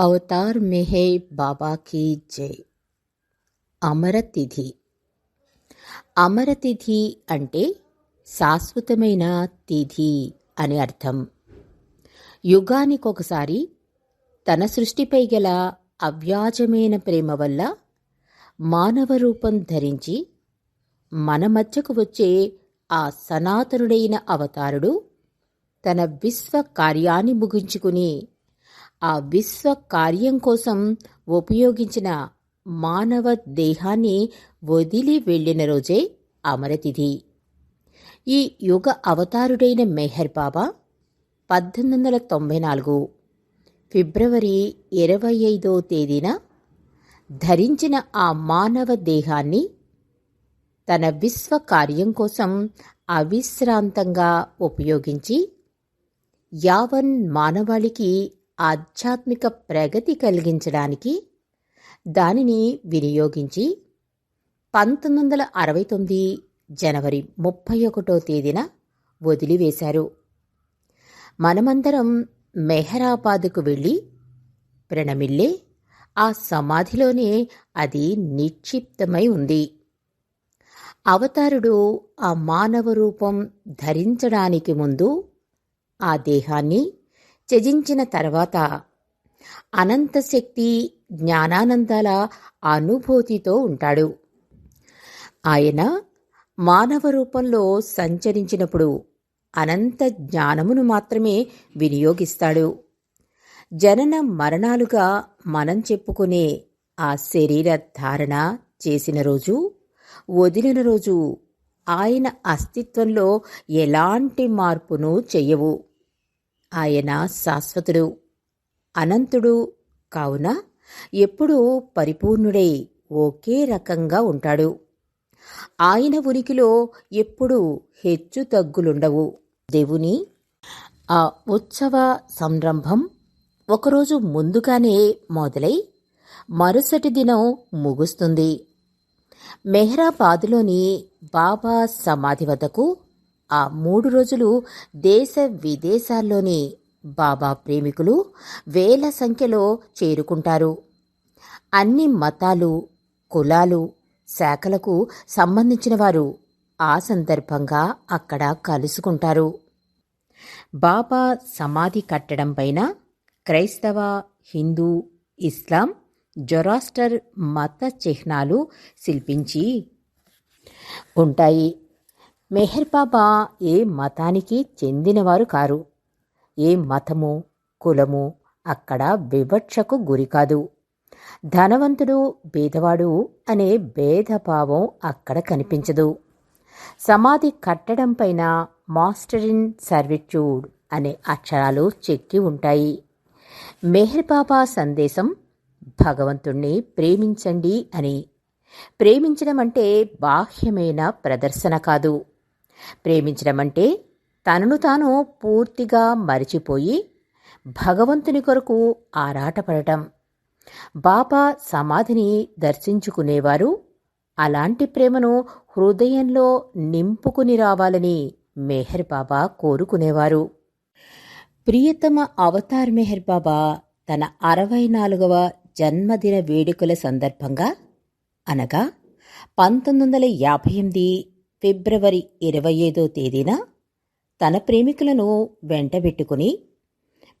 Avatar మెహే బాబాకి జై అమరతిథి అమరతిథి అంటే శాశ్వతమైన తిథి అని అర్థం। యుగానికొకసారి తన సృష్టిపై గల అవ్యాజమైన ప్రేమ వల్ల మానవ రూపం ధరించి మన మధ్యకు వచ్చే ఆ సనాతనుడైన అవతారుడు తన విశ్వ కార్యాన్ని ముగించుకుని ఆ విశ్వ కార్యం కోసం ఉపయోగించిన మానవ దేహాన్ని వదిలి వెళ్ళిన రోజే అమరతిథి. ఈ యుగ అవతారుడైన మెహర్ బాబా పద్దెనిమిది వందల తొంభై నాలుగు ఫిబ్రవరి ఇరవై ఐదో తేదీన ధరించిన ఆ మానవ దేహాన్ని తన విశ్వ కార్యం కోసం అవిశ్రాంతంగా ఉపయోగించి యావన్ మానవాళికి ఆధ్యాత్మిక ప్రగతి కలిగించడానికి దానిని వినియోగించి పంతొమ్మిది వందల అరవై తొమ్మిది జనవరి ముప్పై ఒకటో తేదీన వదిలివేశారు. మనమందరం మెహరాబాద్కు వెళ్ళి ప్రణమిల్లే ఆ సమాధిలోనే అది నిక్షిప్తమై ఉంది. అవతారుడు ఆ మానవ రూపం ధరించడానికి ముందు ఆ దేహాన్ని త్యజించిన తర్వాత అనంతశక్తి జ్ఞానానందాల అనుభూతితో ఉంటాడు. ఆయన మానవ రూపంలో సంచరించినప్పుడు అనంత జ్ఞానమును మాత్రమే వినియోగిస్తాడు. జనన మరణాలుగా మనం చెప్పుకునే ఆ శరీర ధారణ చేసిన రోజు వదిలిన రోజు ఆయన అస్తిత్వంలో ఎలాంటి మార్పును చెయ్యవు ఆయన శాశ్వతుడు అనంతుడు కావున ఎప్పుడూ పరిపూర్ణుడై ఒకే రకంగా ఉంటాడు. ఆయన ఉనికిలో ఎప్పుడూ హెచ్చు తగ్గులుండవు. దేవుని ఆ ఉత్సవ సంరంభం ఒకరోజు ముందుగానే మొదలై మరుసటి దినం ముగుస్తుంది. మెహ్రాబాద్లోని బాబా సమాధి వద్దకు ఆ మూడు రోజులు దేశ విదేశాల్లోని బాబా ప్రేమికులు వేల సంఖ్యలో చేరుకుంటారు. అన్ని మతాలు కులాలు శాఖలకు సంబంధించిన వారు ఆ సందర్భంగా అక్కడ కలుసుకుంటారు. బాబా సమాధి కట్టడం పైన క్రైస్తవ హిందూ ఇస్లాం జొరాస్టర్ మత చిహ్నాలు శిల్పించి ఉంటాయి. మెహర్ బాబా ఏ మతానికి చెందినవారు కారు? ఏ మతము కులము అక్కడ వివక్షకు గురికాదు ధనవంతుడు బీదవాడు అనే భేదభావం అక్కడ కనిపించదు. సమాధి కట్టడం పైన మాస్టర్ ఇన్ సర్విట్యూడ్ అనే అక్షరాలు చెక్కి ఉంటాయి. మెహర్ బాబా సందేశం భగవంతుణ్ణి ప్రేమించండి అని. ప్రేమించడం అంటే బాహ్యమైన ప్రదర్శన కాదు. ప్రేమించడం అంటే తనను తాను పూర్తిగా మరిచిపోయి భగవంతుని కొరకు ఆరాటపడటం. బాబా సమాధిని దర్శించుకునేవారు. అలాంటి ప్రేమను హృదయంలో నింపుకుని రావాలని మెహర్ బాబా కోరుకునేవారు. ప్రియతమ అవతార్ మెహర్ బాబా తన అరవై నాలుగవ జన్మదిన వేడుకల సందర్భంగా అనగా పంతొమ్మిది వందల యాభై ఎనిమిది ఫిబ్రవరి ఇరవై ఐదో తేదీన తన ప్రేమికులను వెంటబెట్టుకుని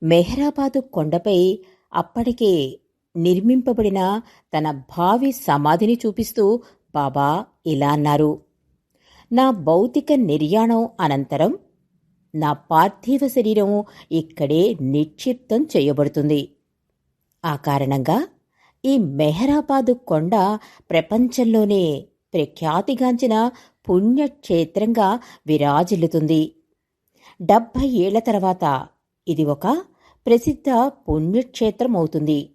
మెహ్రాబాదు కొండపై అప్పటికే నిర్మింపబడిన తన భావి సమాధిని చూపిస్తూ బాబా ఇలా అన్నారు. నా భౌతిక నిర్యాణం అనంతరం నా పార్థివ శరీరం ఇక్కడే నిక్షిప్తం చేయబడుతుంది. ఆ కారణంగా ఈ మెహరాబాదు కొండ ప్రపంచంలోనే ప్రఖ్యాతిగాంచిన పుణ్యక్షేత్రంగా విరాజిల్లుతుంది. డెబ్భై ఏళ్ళ తర్వాత ఇది ఒక ప్రసిద్ధ పుణ్యక్షేత్రం అవుతుంది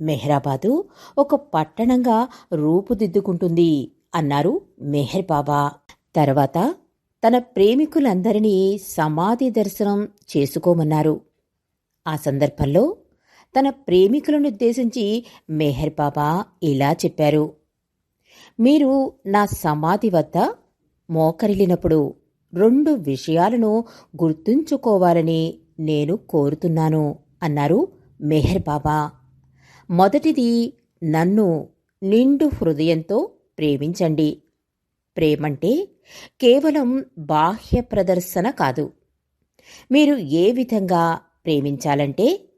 మెహ్రాబాదు ఒక పట్టణంగా రూపుదిద్దుకుంటుంది అన్నారు మెహర్ బాబా. తర్వాత తన ప్రేమికులందరినీ సమాధి దర్శనం చేసుకోమన్నారు. ఆ సందర్భంలో తన ప్రేమికులను ఉద్దేశించి మెహర్ బాబా ఇలా చెప్పారు. మీరు నా సమాధి వద్ద మోకరిల్లినప్పుడు రెండు విషయాలను గుర్తుంచుకోవాలని నేను కోరుతున్నాను అన్నారు మెహర్ బాబా. మొదటిది నన్ను నిండు హృదయంతో ప్రేమించండి. ప్రేమంటే కేవలం బాహ్య ప్రదర్శన కాదు. మీరు ఏ విధంగా ప్రేమించాలంటే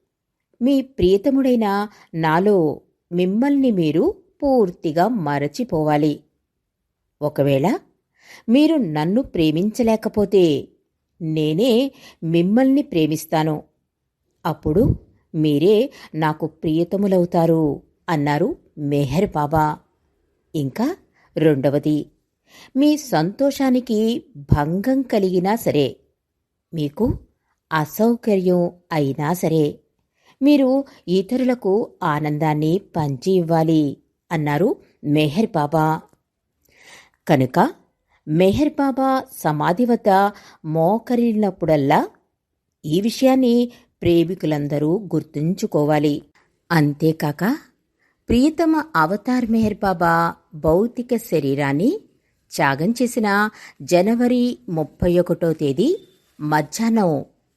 మీ ప్రియతముడైన నాలో మిమ్మల్ని మీరు పూర్తిగా మరచిపోవాలి. ఒకవేళ మీరు నన్ను ప్రేమించలేకపోతే నేనే మిమ్మల్ని ప్రేమిస్తాను. అప్పుడు మీరే నాకు ప్రియతములవుతారు అన్నారు మెహర్ బాబా. ఇంకా రెండవది మీ సంతోషానికి భంగం కలిగినా సరే మీకు అసౌకర్యం అయినా సరే మీరు ఇతరులకు ఆనందాన్ని పంచి ఇవ్వాలి అన్నారు మెహర్ బాబా. కనుక మెహర్ బాబా సమాధి వద్ద మోకరిల్లినప్పుడల్లా ఈ విషయాన్ని ప్రేమికులందరూ గుర్తుంచుకోవాలి. అంతేకాక ప్రియతమ అవతార్ మెహర్ బాబా భౌతిక శరీరాన్ని త్యాగం చేసిన జనవరి ముప్పై ఒకటో తేదీ మధ్యాహ్నం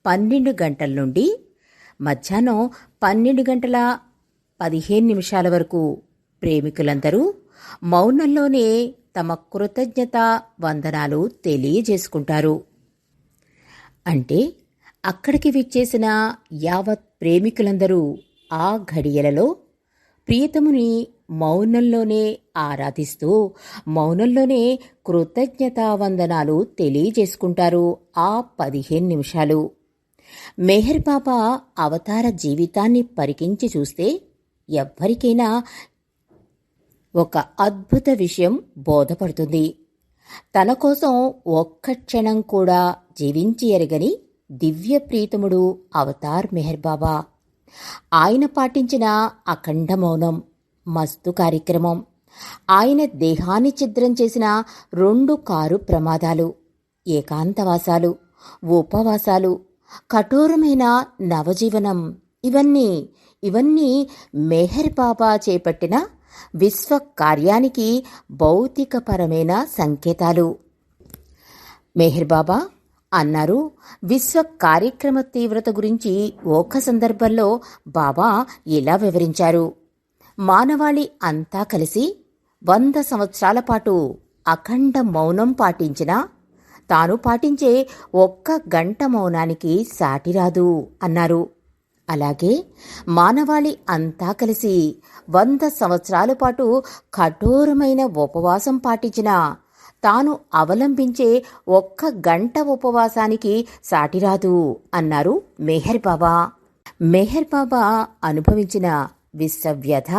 పన్నెండు గంటల నుండి మధ్యాహ్నం పన్నెండు గంటల పదిహేను నిమిషాల వరకు ప్రేమికులందరూ మౌనంలోనే తమ కృతజ్ఞత వందనాలు తెలియజేసుకుంటారు. అంటే అక్కడికి విచ్చేసిన యావత్ ప్రేమికులందరూ ఆ ఘడియలలో ప్రియతముని మౌనంలోనే ఆరాధిస్తూ మౌనంలోనే కృతజ్ఞతావందనాలు తెలియజేసుకుంటారు ఆ పదిహేను నిమిషాలు. మెహర్ బాబా అవతార జీవితాన్ని పరికించి చూస్తే ఎవ్వరికైనా ఒక అద్భుత విషయం బోధపడుతుంది. తన కోసం ఒక్క క్షణం కూడా జీవించి ఎరగని దివ్య ప్రీతముడు అవతార్ మెహర్ బాబా. ఆయన పాటించిన అఖండ మౌనం మస్తు కార్యక్రమం ఆయన దేహాన్ని ఛిద్రం చేసిన రెండు కారు ప్రమాదాలు ఏకాంతవాసాలు ఉపవాసాలు కఠోరమైన నవజీవనం ఇవన్నీ ఇవన్నీ మెహర్ బాబా చేపట్టిన విశ్వ కార్యానికి భౌతికపరమైన సంకేతాలు. మెహర్ బాబా అన్నారు విశ్వ కార్యక్రమ తీవ్రత గురించి ఒక సందర్భంలో బాబా ఇలా వివరించారు. మానవాళి అంతా కలిసి వంద సంవత్సరాల పాటు అఖండ మౌనం పాటించినా తాను పాటించే ఒక్క గంట మౌనానికి సాటిరాదు అన్నారు. అలాగే మానవాళి అంతా కలిసి వంద సంవత్సరాల పాటు కఠోరమైన ఉపవాసం పాటించిన తాను అవలంబించే ఒక్క గంట ఉపవాసానికి సాటిరాదు అన్నారు మెహర్ బాబా. మెహర్ బాబా అనుభవించిన విశ్వవ్యధ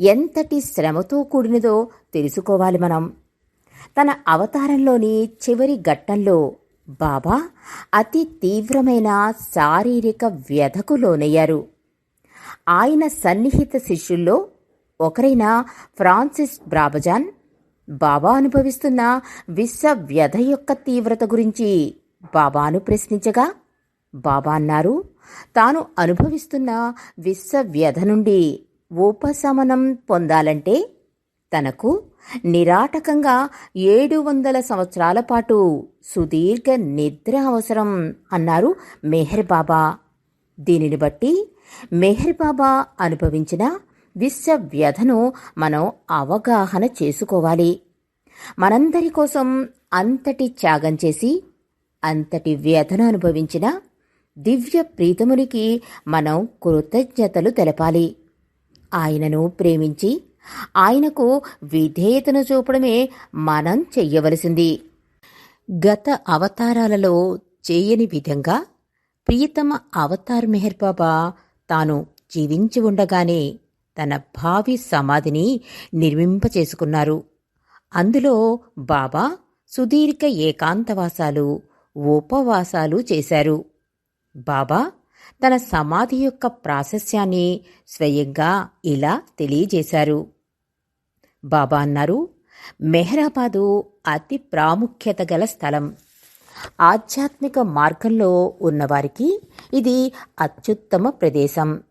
ఎంతటి శ్రమతో కూడినదో తెలుసుకోవాలి మనం. తన అవతారంలోని చివరి ఘట్టంలో బాబా అతి తీవ్రమైన శారీరక వ్యధకు లోనయ్యారు ఆయన సన్నిహిత శిష్యుల్లో ఒకరైన ఫ్రాన్సిస్ బ్రాబజాన్ బాబా అనుభవిస్తున్న విశ్వ వ్యధ యొక్క తీవ్రత గురించి బాబాను ప్రశ్నించగా బాబా అన్నారు తాను అనుభవిస్తున్న విశ్వ వ్యధ నుండి ఉపశమనం పొందాలంటే తనకు నిరాటకంగా ఏడు వందల సంవత్సరాల పాటు సుదీర్ఘ నిద్ర అవసరం అన్నారు మెహర్ బాబా. దీనిని బట్టి మెహర్ బాబా అనుభవించిన విశ్వ వ్యధను మనం అవగాహన చేసుకోవాలి. మనందరి కోసం అంతటి త్యాగం చేసి అంతటి వ్యధను అనుభవించిన దివ్య ప్రీతమునికి మనం కృతజ్ఞతలు తెలపాలి. ఆయనను ప్రేమించి ఆయనకు విధేయతను చూపడమే మనం చెయ్యవలసింది. గత అవతారాలలో చేయని విధంగా ప్రియతమ అవతార్ మెహర్ బాబా తాను జీవించి ఉండగానే తన భావి సమాధిని నిర్మింపచేసుకున్నారు. అందులో బాబా సుదీర్ఘ ఏకాంతవాసాలు ఉపవాసాలు చేశారు. బాబా తన సమాధి యొక్క ప్రాశస్యాన్ని స్వయంగా ఇలా తెలియజేశారు. బాబా అన్నారు మెహరాబాదు అతి ప్రాముఖ్యత గల స్థలం. ఆధ్యాత్మిక మార్గంలో ఉన్నవారికి ఇది అత్యుత్తమ ప్రదేశం.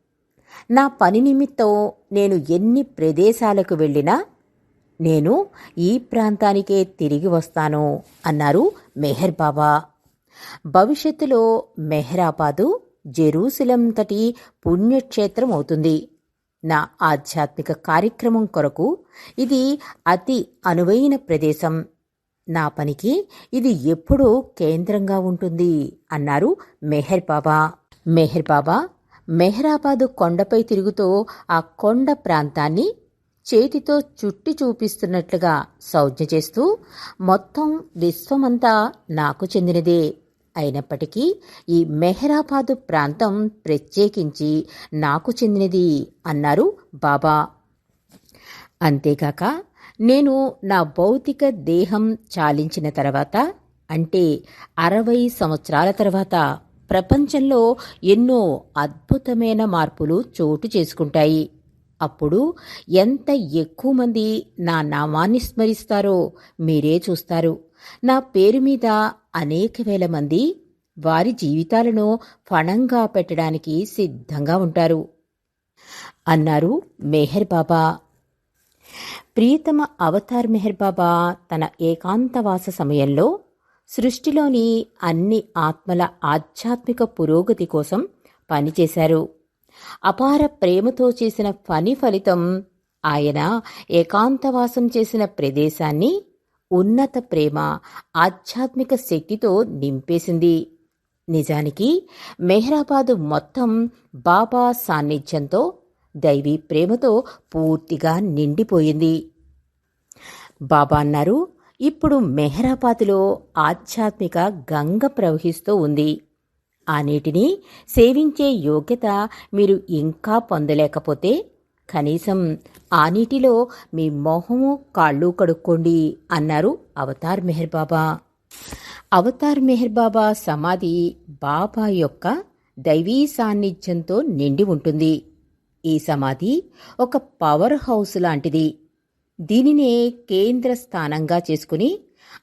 నా పని నిమిత్తం నేను ఎన్ని ప్రదేశాలకు వెళ్ళినా నేను ఈ ప్రాంతానికే తిరిగి వస్తాను అన్నారు మెహర్ బాబా. భవిష్యత్తులో మెహరాబాదు జెరూసలంతటి పుణ్యక్షేత్రం అవుతుంది నా ఆధ్యాత్మిక కార్యక్రమం కొరకు ఇది అతి అనువైన ప్రదేశం. నా పనికి ఇది ఎప్పుడూ కేంద్రంగా ఉంటుంది అన్నారు మెహర్ బాబా. మెహర్ బాబా మెహరాబాదు కొండపై తిరుగుతూ ఆ కొండ ప్రాంతాన్ని చేతితో చుట్టి చూపిస్తున్నట్లుగా సౌజ్ఞ చేస్తూ మొత్తం విశ్వమంతా నాకు చెందినదే. అయినప్పటికీ ఈ మెహరాబాదు ప్రాంతం ప్రత్యేకించి నాకు చెందినది అన్నారు బాబా. అంతేకాక నేను నా భౌతిక దేహం చాలించిన తర్వాత అంటే అరవై సంవత్సరాల తర్వాత ప్రపంచంలో ఎన్నో అద్భుతమైన మార్పులు చోటు చేసుకుంటాయి. అప్పుడు ఎంత ఎక్కువ మంది నా నామాన్ని స్మరిస్తారో మీరే చూస్తారు. నా పేరు మీద అనేక వేల మంది వారి జీవితాలను ఫణంగా పెట్టడానికి సిద్ధంగా ఉంటారు. అన్నారు మెహర్ బాబా. ప్రియతమ అవతార్ మెహర్ బాబా తన ఏకాంతవాస సమయంలో సృష్టిలోని అన్ని ఆత్మల ఆధ్యాత్మిక పురోగతి కోసం పనిచేశారు. అపార ప్రేమతో చేసిన పని ఫలితం ఆయన ఏకాంతవాసం చేసిన ప్రదేశాన్ని ఉన్నత ప్రేమ ఆధ్యాత్మిక శక్తితో నింపేసింది. నిజానికి మెహ్రాబాదు మొత్తం బాబా సాన్నిధ్యంతో దైవీ ప్రేమతో పూర్తిగా నిండిపోయింది. బాబా అన్నారు ఇప్పుడు మెహరాబాద్లో ఆధ్యాత్మిక గంగ ప్రవహిస్తూ ఉంది. ఆ నీటిని సేవించే యోగ్యత మీరు ఇంకా పొందలేకపోతే కనీసం ఆ నీటిలో మీ మొహము కాళ్ళు కడుక్కోండి అన్నారు అవతార్ మెహర్ బాబా. అవతార్ మెహర్ బాబా సమాధి బాబా యొక్క దైవీ సాన్నిధ్యంతో నిండి ఉంటుంది. ఈ సమాధి ఒక పవర్ హౌస్ లాంటిది. దీనినే కేంద్ర స్థానంగా చేసుకుని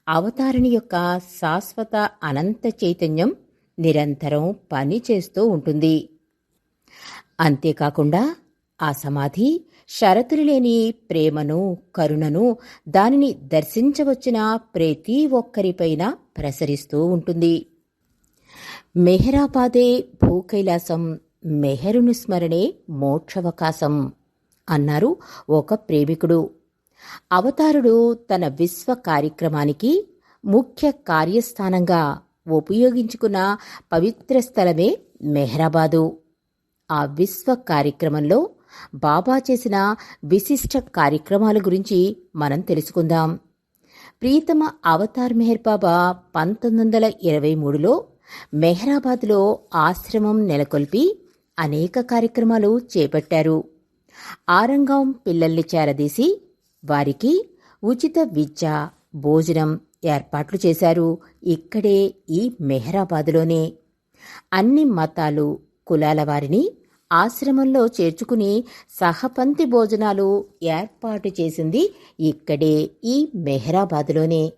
అవతారిణి యొక్క శాశ్వత అనంత చైతన్యం నిరంతరం పనిచేస్తూ ఉంటుంది. అంతేకాకుండా ఆ సమాధి షరతులులేని ప్రేమను కరుణను దానిని దర్శించవచ్చిన ప్రతి ఒక్కరిపైన ప్రసరిస్తూ ఉంటుంది. మెహరాబాదే భూకైలాసం మెహరుని స్మరణే మోక్షవకాశం అన్నారు ఒక ప్రేమికుడు. అవతారుడు తన విశ్వ కార్యక్రమానికి ముఖ్య కార్యస్థానంగా ఉపయోగించుకున్న పవిత్ర స్థలమే మెహరాబాదు. ఆ విశ్వ కార్యక్రమంలో బాబా చేసిన విశిష్ట కార్యక్రమాల గురించి మనం తెలుసుకుందాం. ప్రీతమ అవతార్ మెహర్ బాబా పంతొమ్మిది వందల ఇరవై మూడులో మెహ్రాబాద్లో ఆశ్రమం నెలకొల్పి అనేక కార్యక్రమాలు చేపట్టారు. ఆరంగం పిల్లల్ని చేరదీసి వారికి ఉచిత విద్య భోజనం ఏర్పాట్లు చేశారు ఇక్కడే ఈ మెహరాబాదులోనే. అన్ని మతాలు కులాల వారిని ఆశ్రమంలో చేర్చుకుని సహపంతి భోజనాలు ఏర్పాటు చేసింది ఇక్కడే ఈ మెహ్రాబాద్లోనే.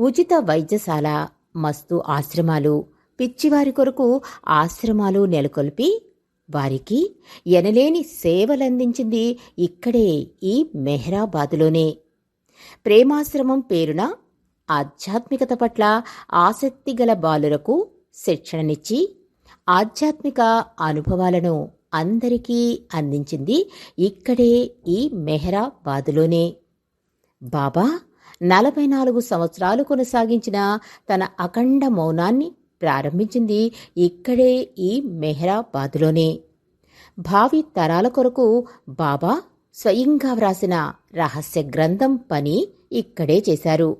ఉచిత వైద్యశాల మస్తు ఆశ్రమాలు పిచ్చివారి కొరకు ఆశ్రమాలు నెలకొల్పి వారికి ఎనలేని సేవలందించింది ఇక్కడే ఈ మెహ్రాబాద్లోనే. ప్రేమాశ్రమం పేరున ఆధ్యాత్మికత పట్ల ఆసక్తి గల బాలులకు శిక్షణనిచ్చి ఆధ్యాత్మిక అనుభవాలను అందరికీ అందించింది ఇక్కడే ఈ మెహరాబాదులోనే. బాబా నలభై నాలుగు సంవత్సరాలు కొనసాగించిన తన అఖండ మౌనాన్ని ప్రారంభించింది ఇక్కడే ఈ మెహ్రాబాద్లోనే. భావి తరాల కొరకు బాబా స్వయంగా వ్రాసిన రహస్య గ్రంథం పని ఇక్కడే చేశారు.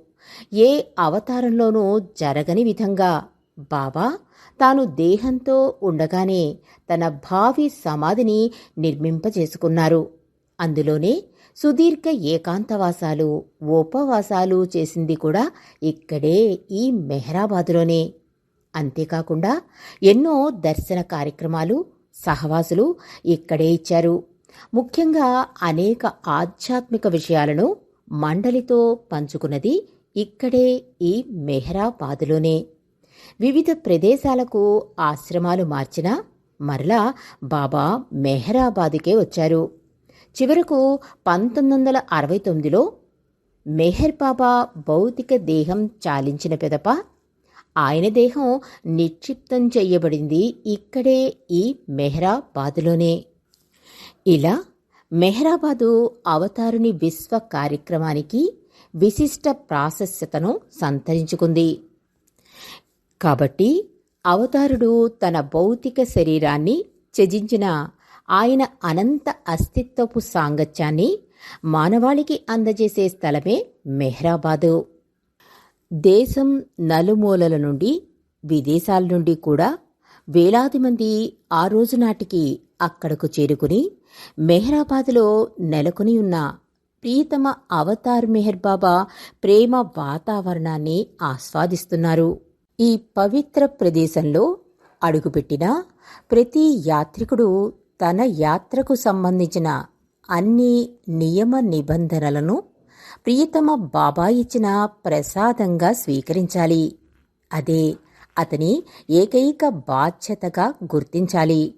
ఏ అవతారంలోనూ జరగని విధంగా బాబా తాను దేహంతో ఉండగానే తన భావి సమాధిని నిర్మింపజేసుకున్నారు. అందులోనే సుదీర్ఘ ఏకాంతవాసాలు ఉపవాసాలు చేసింది కూడా ఇక్కడే ఈ మెహరాబాదులోనే. అంతేకాకుండా ఎన్నో దర్శన కార్యక్రమాలు సహవాసులు ఇక్కడే ఇచ్చారు. ముఖ్యంగా అనేక ఆధ్యాత్మిక విషయాలను మండలితో పంచుకున్నది ఇక్కడే ఈ మెహరాబాదులోనే. వివిధ ప్రదేశాలకు ఆశ్రమాలు మార్చినా మరలా బాబా మెహరాబాదుకే వచ్చారు. చివరకు పంతొమ్మిది వందల అరవై తొమ్మిదిలో మెహర్ బాబా భౌతిక దేహం చాలించిన పెదప ఆయన దేహం నిక్షిప్తం చేయబడింది ఇక్కడే ఈ మెహరాబాదులోనే. ఇలా మెహ్రాబాదు అవతారుని విశ్వ కార్యక్రమానికి విశిష్ట ప్రాశస్యతను సంతరించుకుంది. కాబట్టి అవతారుడు తన భౌతిక శరీరాన్ని త్యజించిన ఆయన అనంత అస్తిత్వపు సాంగత్యాన్ని మానవాళికి అందజేసే స్థలమే మెహ్రాబాదు. దేశం నలుమూలల నుండి విదేశాల నుండి కూడా వేలాది మంది ఆ రోజు నాటికి అక్కడకు చేరుకుని మెహ్రాబాదులో నెలకొని ఉన్న ప్రియతమ అవతార్ మెహర్ బాబా ప్రేమ వాతావరణాన్ని ఆస్వాదిస్తున్నారు. ఈ పవిత్ర ప్రదేశంలో అడుగుపెట్టిన ప్రతి యాత్రికుడు తన యాత్రకు సంబంధించిన అన్ని నియమ నిబంధనలను ప్రియతమ బాబా ఇచ్చిన ప్రసాదంగా స్వీకరించాలి. అదే అతని ఏకైక బాధ్యతగా గుర్తించాలి.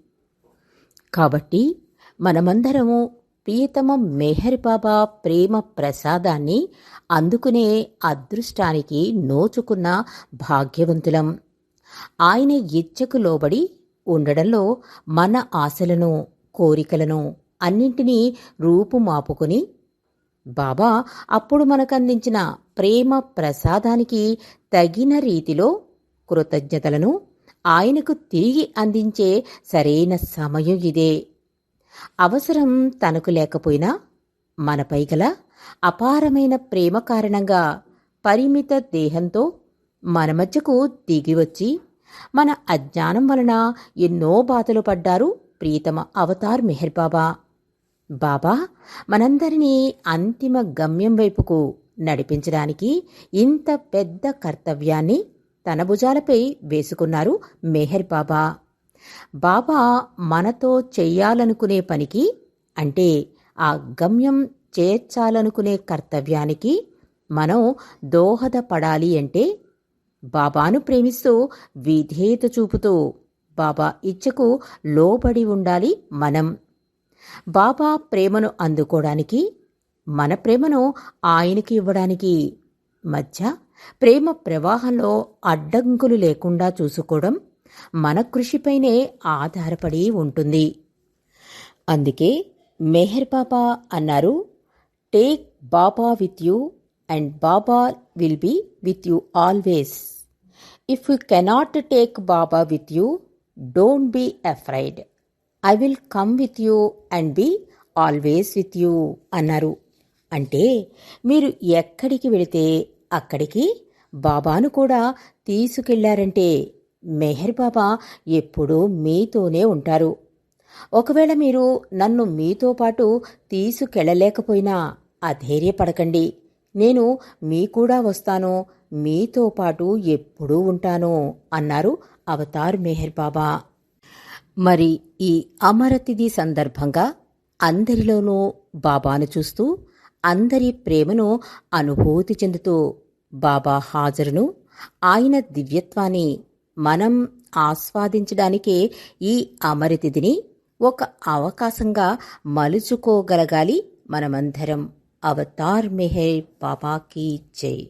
కాబట్టి మనమందరము ప్రియతమ మెహర్ బాబా ప్రేమ ప్రసాదాన్ని అందుకునే అదృష్టానికి నోచుకున్న భాగ్యవంతులం. ఆయన ఇచ్చకు లోబడి ఉండడంలో మన ఆశలను కోరికలను అన్నింటినీ రూపుమాపుకుని బాబా అప్పుడు మనకందించిన ప్రేమ ప్రసాదానికి తగిన రీతిలో కృతజ్ఞతలను ఆయనకు తిరిగి అందించే సరైన సమయం ఇదే. అవసరం తనకు లేకపోయినా మనపై గల అపారమైన ప్రేమ కారణంగా పరిమిత దేహంతో మన మధ్యకు దిగివచ్చి మన అజ్ఞానం వలన ఎన్నో బాధలు పడ్డారు ప్రీతమ అవతార్ మెహర్ బాబా. బాబా మనందరినీ అంతిమ గమ్యం వైపుకు నడిపించడానికి ఇంత పెద్ద కర్తవ్యాన్ని తన భుజాలపై వేసుకున్నారు మెహర్ బాబా. బాబా మనతో చెయ్యాలనుకునే పనికి అంటే ఆ గమ్యం చేర్చాలనుకునే కర్తవ్యానికి మనం దోహదపడాలి అంటే బాబాను ప్రేమిస్తూ విధేయత చూపుతూ బాబా ఇచ్చకు లోబడి ఉండాలి మనం. బాబా ప్రేమను అందుకోవడానికి మన ప్రేమను ఆయనకి ఇవ్వడానికి మధ్య ప్రేమ ప్రవాహంలో అడ్డంకులు లేకుండా చూసుకోవడం మన కృషిపైనే ఆధారపడి ఉంటుంది. అందుకే మెహర్ బాబా అన్నారు take Baba with you and Baba will be with you always if you cannot take Baba with you don't be afraid I will come with you and be always with you అన్నారు. అంటే మీరు ఎక్కడికి వెళితే అక్కడికి బాబాను కూడా తీసుకెళ్ళారంటే మెహర్ బాబా ఎప్పుడూ మీతోనే ఉంటారు. ఒకవేళ మీరు నన్ను మీతో పాటు తీసుకెళ్ళలేకపోయినా అధైర్యపడకండి. నేను మీ కూడా వస్తాను మీతో పాటు ఎప్పుడూ ఉంటాను అన్నారు అవతార్ మెహర్ బాబా. మరి ఈ అమరతిథి సందర్భంగా అందరిలోనూ బాబాను చూస్తూ అందరి ప్రేమను అనుభూతి చెందుతూ బాబా హాజరును. ఆయన దివ్యత్వాన్ని మనం ఆస్వాదించడానికే ఈ అమరతిథిని ఒక అవకాశంగా మలుచుకోగలగాలి మనమందరం. అవతార్ మెహర్ బాబాకి జై.